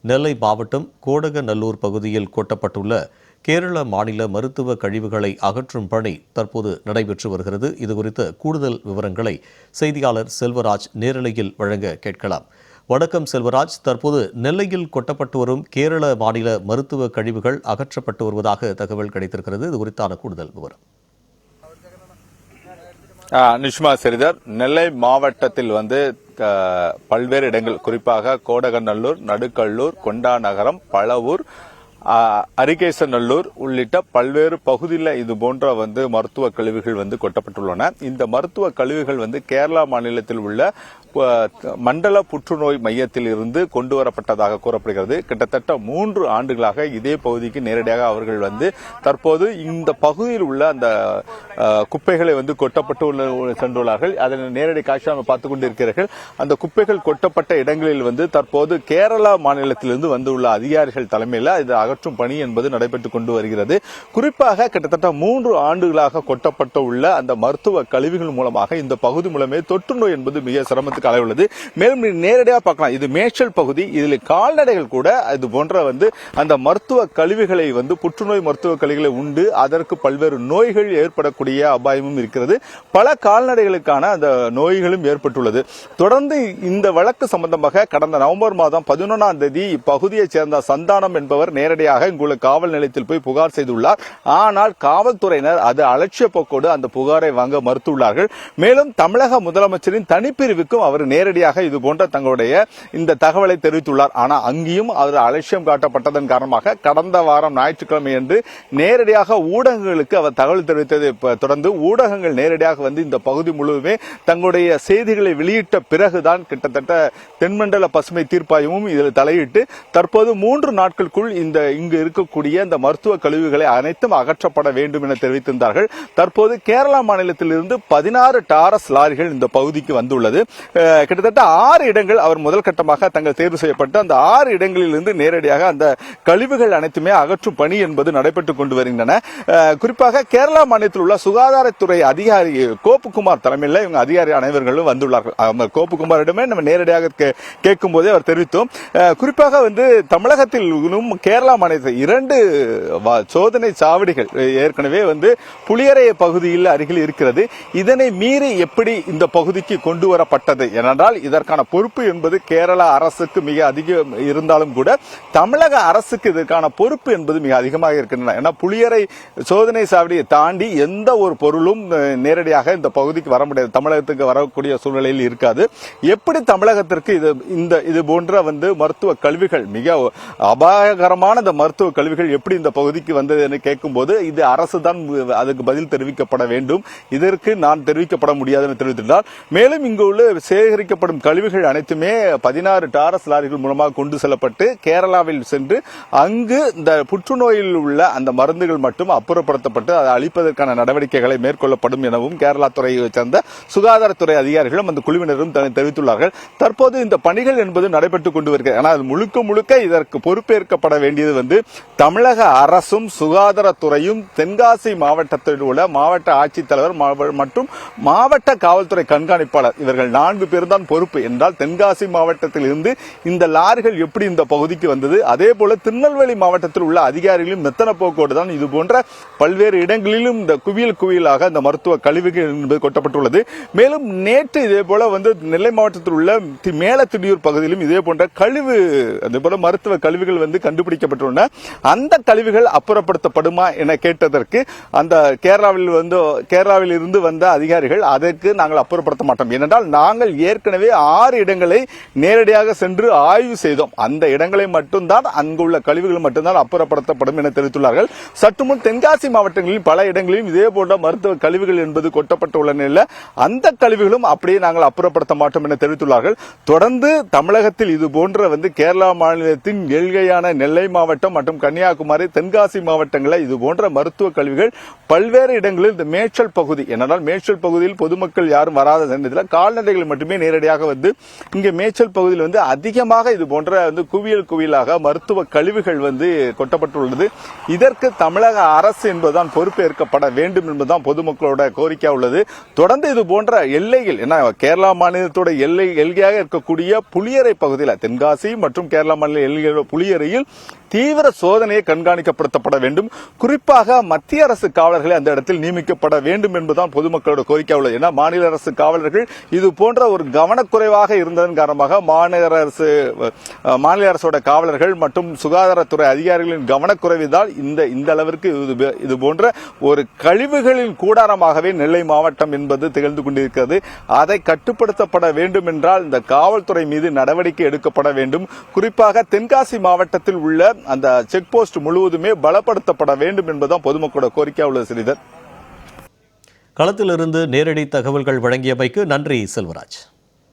நெல்லை மாவட்டம் கோடகநல்லூர் பகுதியில் கொட்டப்பட்டுள்ள கேரள மாநில மருத்துவ கழிவுகளை அகற்றும் பணி தற்போது நடைபெற்று வருகிறது. இதுகுறித்த கூடுதல் விவரங்களை செய்தியாளர் செல்வராஜ் நேரலையில் வழங்க கேட்கலாம். வணக்கம் செல்வராஜ். தற்போது நெல்லையில் கொட்டப்பட்டு வரும் கேரள மாநில மருத்துவ கழிவுகள் அகற்றப்பட்டு வருவதாக தகவல் கிடைத்திருக்கிறது. இது குறித்தான கூடுதல் விவரம். நிஷ்மா சரிதர் நெல்லை மாவட்டத்தில் வந்து பல்வேறு இடங்கள் குறிப்பாக கோடகநல்லூர் நடுக்கல்லூர் கொண்டா நகரம் பழவூர் அரிகேசநல்லூர் உள்ளிட்ட பல்வேறு பகுதியில் இது போன்ற வந்து மருத்துவ கழிவுகள் வந்து கொட்டப்பட்டுள்ளன. இந்த மருத்துவ கழிவுகள் வந்து கேரளா மாநிலத்தில் உள்ள மண்டல புற்றுநோய் மையத்தில் இருந்து கொண்டு வரப்பட்டதாக கூறப்படுகிறது. கிட்டத்தட்ட மூன்று ஆண்டுகளாக இதே பகுதிக்கு நேரடியாக அவர்கள் வந்து தற்போது இந்த பகுதியில் உள்ள அந்த குப்பைகளை வந்து கொட்டப்பட்டு உள்ள சென்றுள்ளார்கள். அதனை நேரடி காட்சி நம்ம பார்த்துக் கொண்டிருக்கிறார்கள். அந்த குப்பைகள் கொட்டப்பட்ட இடங்களில் வந்து தற்போது கேரளா மாநிலத்திலிருந்து வந்துள்ள அதிகாரிகள் தலைமையில் இது அகற்றும் பணி என்பது நடைபெற்றுக் கொண்டு வருகிறது. குறிப்பாக கிட்டத்தட்ட மூன்று ஆண்டுகளாக கொட்டப்பட்டு உள்ள அந்த மருத்துவ கழிவுகள் மூலமாக இந்த பகுதி மூலமே தொற்று நோய் என்பது மிக பார்க்கறதுக்கு அளவு உள்ளது. மேலும் நேரடியாக பார்க்கலாம். இது மேய்ச்சல் பகுதி. இதில் கால்நடைகள் கூட இது போன்ற வந்து அந்த மருத்துவ கழிவுகளை வந்து புற்றுநோய் மருத்துவ கழிவுகளை உண்டு. அதற்கு பல்வேறு நோய்கள் ஏற்படக்கூடிய அபாயமும் இருக்கிறது. பல கால்நடைகளுக்கான அந்த நோய்களும் ஏற்பட்டுள்ளது. தொடர்ந்து இந்த வழக்கு சம்பந்தமாக கடந்த நவம்பர் மாதம் பதினொன்றாம் தேதி இப்பகுதியைச் சேர்ந்த சந்தானம் என்பவர் நேரடியாக இங்குள்ள காவல் நிலையத்தில் போய் புகார் செய்துள்ளார். ஆனால் காவல்துறையினர் அது அலட்சிய போக்கோடு அந்த புகாரை வாங்க மறுத்துள்ளார்கள். மேலும் தமிழக முதலமைச்சரின் தனிப்பிரிவுக்கும் அவர் நேரடியாக இது போன்ற தங்களுடைய இந்த தகவலை தெரிவித்துள்ளார். ஆனால் அங்கேயும் அவர் அலட்சியம் காட்டப்பட்டதன் காரணமாக கடந்த வாரம் ஞாயிற்றுக்கிழமை என்று நேரடியாக ஊடகங்களுக்கு அவர் தகவல் தெரிவித்ததை தொடர்ந்து ஊடகங்கள் நேரடியாக வந்து இந்த பகுதி முழுவதுமே தங்களுடைய செய்திகளை வெளியிட்ட பிறகுதான் கிட்டத்தட்ட தென்மண்டல பசுமை தீர்ப்பாயமும் இதில் தலையிட்டு தற்போது மூன்று நாட்களுக்குள் இந்த இங்கு இருக்கக்கூடிய இந்த மருத்துவ கழிவுகளை அனைத்தும் அகற்றப்பட வேண்டும் என தெரிவித்திருந்தார்கள். தற்போது கேரளா மாநிலத்திலிருந்து பதினாறு டாரஸ் லாரிகள் இந்த பகுதிக்கு வந்துள்ளது. கிட்டத்தட்ட ஆறு இடங்கள் அவர் முதல் கட்டமாக தங்கள் தேர்வு செய்யப்பட்டு அந்த ஆறு இடங்களிலிருந்து நேரடியாக அந்த கழிவுகள் அனைத்துமே அகற்றும் பணி என்பது நடைபெற்றுக் கொண்டு வருகின்றன. குறிப்பாக கேரளா மாநிலத்தில் உள்ள சுகாதாரத்துறை அதிகாரி கோப்புகுமார் தலைமையில் இவங்க அதிகாரி அனைவர்களும் வந்துள்ளார்கள். அவங்க நம்ம நேரடியாக கே- கேட்கும் போதே அவர் தெரிவித்தோம். குறிப்பாக வந்து தமிழகத்தில் இன்னும் கேரளா மாநிலத்தில் இரண்டு வா- சோதனை சாவடிகள் ஏற்கனவே வந்து புளியரைய பகுதியில் அருகில் இருக்கிறது. இதனை மீறி எப்படி இந்த பகுதிக்கு கொண்டு வரப்பட்டது ஏனென்றால் இதற்கான பொறுப்பு என்பது கேரளா அரசுக்கு மிக அதிகம் இருந்தாலும் கூட தமிழக அரசுக்கு இதற்கான பொறுப்பு என்பது மிக அதிகமாக இருக்கின்றன. ஏன்னா புளியரை சோதனை சாவடியை தாண்டி எந்த ஒரு பொருளும் நேரடியாக இந்த பகுதிக்கு வர முடியாது. தமிழகத்துக்கு வரக்கூடிய சூழ்நிலையில் இருக்காது. எப்படி தமிழகத்திற்கு இது இந்த இது போன்ற வந்து மருத்துவ கல்விகள் மிக அபாயகரமான இந்த மருத்துவ கல்விகள் எப்படி இந்த பகுதிக்கு வந்தது என்று கேட்கும்போது இது அரசு தான் அதுக்கு பதில் தெரிவிக்கப்பட வேண்டும். இதற்கு நான் தெரிவிக்கப்பட முடியாது என்று தெரிவித்திருந்தார். மேலும் இங்கு உள்ள சேகரிக்கப்படும் கழிவுகள் அனைத்துமே பதினாறு டாரஸ் லாரிகள் மூலமாக கொண்டு செல்லப்பட்டு கேரளாவில் சென்று அங்கு இந்த புற்றுநோயில் உள்ள அந்த மருந்துகள் மட்டும் அப்புறப்படுத்தப்பட்டு அதை அழிப்பதற்கான நடவடிக்கைகளை மேற்கொள்ளப்படும் எனவும் கேரளா துறையை சேர்ந்த சுகாதாரத்துறை அதிகாரிகளும் அந்த குழுவினரும் தெரிவித்துள்ளார்கள். தற்போது இந்த பணிகள் என்பது நடைபெற்றுக் கொண்டு வருகிறது. ஆனால் அது முழுக்க முழுக்க இதற்கு பொறுப்பேற்கப்பட வேண்டியது வந்து தமிழக அரசும் சுகாதாரத்துறையும் தென்காசி மாவட்டத்தில் உள்ள மாவட்ட ஆட்சித்தலைவர் மற்றும் மாவட்ட காவல்துறை கண்காணிப்பாளர் இவர்கள் நான்கு பேர் தான் பொறுப்பு. என்றால் தென்காசி மாவட்டத்தில் இருந்து இந்த லாரிகள் எப்படி இந்த பகுதிக்கு வந்தது? அதே போல திருநெல்வேலி மாவட்டத்தில் உள்ள அதிகாரிகளும் மெத்தன போக்கோடு தான் இது போன்ற பல்வேறு இடங்களிலும் இந்த குவியல் குவியலாக இந்த மருத்துவ கழிவுகள் என்பது கொட்டப்பட்டுள்ளது. மேலும் நேற்று இதே போல வந்து நெல்லை மாவட்டத்தில் உள்ள மேலத்திடியூர் பகுதியிலும் இதே போன்ற கழிவு அதே போல மருத்துவ கழிவுகள் வந்து கண்டுபிடிக்கப்பட்டுள்ளன. அந்த கழிவுகள் அப்புறப்படுத்தப்படுமா என கேட்டதற்கு அந்த கேரளாவில் வந்து கேரளாவில் இருந்து வந்த அதிகாரிகள் அதற்கு நாங்கள் அப்புறப்படுத்த மாட்டோம். ஏனென்றால் நாங்கள் ஏற்கனவே ஆறு இடங்களை நேரடியாக சென்று ஆய்வு செய்தோம். அந்த இடங்களை மட்டும்தான் அங்குள்ள கழிவுகள் மட்டும்தான் அப்புறப்படுத்தப்படும் என தெரிவித்துள்ளார்கள். சற்று முன் தென்காசி மாவட்டங்களில் பல இடங்களிலும் இதே போன்ற மருத்துவ கழிவுகள் என்பது கொட்டப்பட்டுள்ள நிலையில் அந்த கழிவுகளும் அப்படியே நாங்கள் அப்புறப்படுத்த மாட்டோம் என தெரிவித்துள்ளார்கள். தொடர்ந்து தமிழகத்தில் இது போன்ற வந்து கேரளா மாநிலத்தின் எல்கையான நெல்லை மாவட்டம் மற்றும் கன்னியாகுமரி தென்காசி மாவட்டங்களில் இது போன்ற மருத்துவ கழிவுகள் பல்வேறு இடங்களில் இந்த மேய்ச்சல் பகுதி என்னென்னால் மேய்ச்சல் பகுதியில் பொதுமக்கள் யாரும் வராத சந்தத்தில் கால்நடைகள் மட்டுமே மட்டுமே நேரடியாக வந்து இங்கே மேய்ச்சல் பகுதியில் வந்து அதிகமாக இது போன்ற வந்து குவியல் குவியலாக மருத்துவ கழிவுகள் வந்து கொட்டப்பட்டுள்ளது. இதற்கு தமிழக அரசு என்பதுதான் பொறுப்பேற்கப்பட வேண்டும் என்பதுதான் பொதுமக்களோட கோரிக்கை உள்ளது. தொடர்ந்து இது போன்ற எல்லைகள் ஏன்னா கேரளா மாநிலத்தோட எல்லை எல்கையாக இருக்கக்கூடிய புளியரை பகுதியில் தென்காசி மற்றும் கேரளா மாநில எல்லையில் புளியரையில் தீவிர சோதனையை கண்காணிக்கப்படுத்தப்பட வேண்டும். குறிப்பாக மத்திய அரசு காவலர்களை அந்த இடத்தில் நியமிக்கப்பட வேண்டும் என்பதுதான் பொதுமக்களோட கோரிக்கை உள்ளது. ஏன்னா மாநில அரசு காவலர்கள் இது போன்ற ஒரு கவனக்குறைவாக இருந்ததன் காரணமாக மாநில அரசு மாநில அரசோட காவலர்கள் மற்றும் சுகாதாரத்துறை அதிகாரிகளின் கவனக்குறைவுதால் இந்த இந்த அளவிற்கு இது இது போன்ற ஒரு கழிவுகளின் கூடாரமாகவே நெல்லை மாவட்டம் என்பது திகழ்ந்து கொண்டிருக்கிறது. அதை கட்டுப்படுத்தப்பட வேண்டும் என்றால் இந்த காவல்துறை மீது நடவடிக்கை எடுக்கப்பட வேண்டும். குறிப்பாக தென்காசி மாவட்டத்தில் உள்ள அந்த செக் போஸ்ட் முழுவதுமே பலப்படுத்தப்பட வேண்டும் என்பதுதான் பொதுமக்களோட கோரிக்கை உள்ளது ஸ்ரீதர் களத்திலிருந்து நேரடி தகவல்கள் வழங்கியமைக்கு நன்றி செல்வராஜ்.